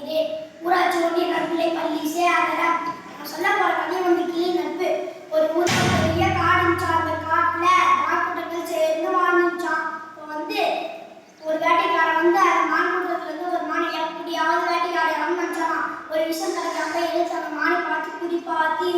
பார்க்கிறேன் ஊராட்சி ஒன்றிய நட்பிலை பள்ளி சே அகரம் நான் சொல்ல போற கதை வந்து கிளி நட்பு. ஒரு ஊர் பெரிய காடுச்சா அந்த காட்டுல மான்குட்டங்கள் சேர்ந்து வாழ்ந்துச்சான் இப்போ வந்து ஒரு வேட்டைக்காரன் வந்து அந்த மான்குட்டத்துல இருந்து ஒரு மானை எப்படியாவது வேட்டைக்காரன் வந்துச்சான் ஒரு விஷம் கிடைக்காம அந்த மானை பார்த்து குறிப்பாத்தி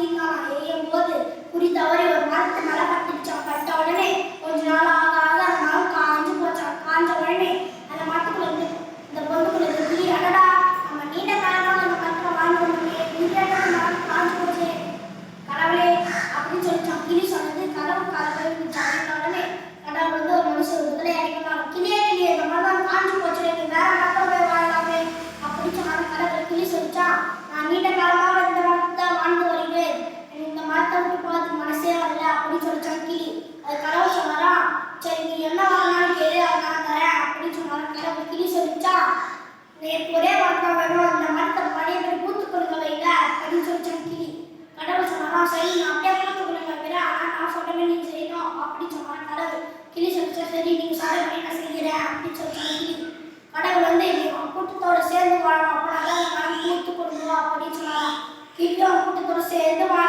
அப்படின்னு சொல்லி கிளி அது கலவை சொன்னாராம் சரி நீ என்ன வரணும் கேளு அதை நான் தரேன் அப்படின்னு சொன்னாராம் கலவை கிளி சொல்லிச்சா எனக்கு ஒரே மரத்தான் வேணும் அந்த மரத்தை பழைய பேர் பூத்து கொடுங்க வைங்க அப்படின்னு சொல்லி கிளி. கடவுள் சொன்னாராம் சரி நான் அப்படியே பூத்து கொடுங்க வைக்கிறேன் ஆனால் நான் சொன்னமே நீங்க செய்யணும் அப்படின்னு சொன்னாராம் கடவுள். கிளி சொல்லிச்சா சரி நீங்க சாலை என்ன நான் செய்கிறேன் அப்படின்னு சொல்லி கிளி. கடவுள் வந்து கூட்டத்தோட சேர்ந்து வாழணும் அப்படின்னா தான் மரம் பூத்து கொடுங்க அப்படின்னு சொன்னாராம். கிளியும் கூட்டத்தோட சேர்ந்து வாழ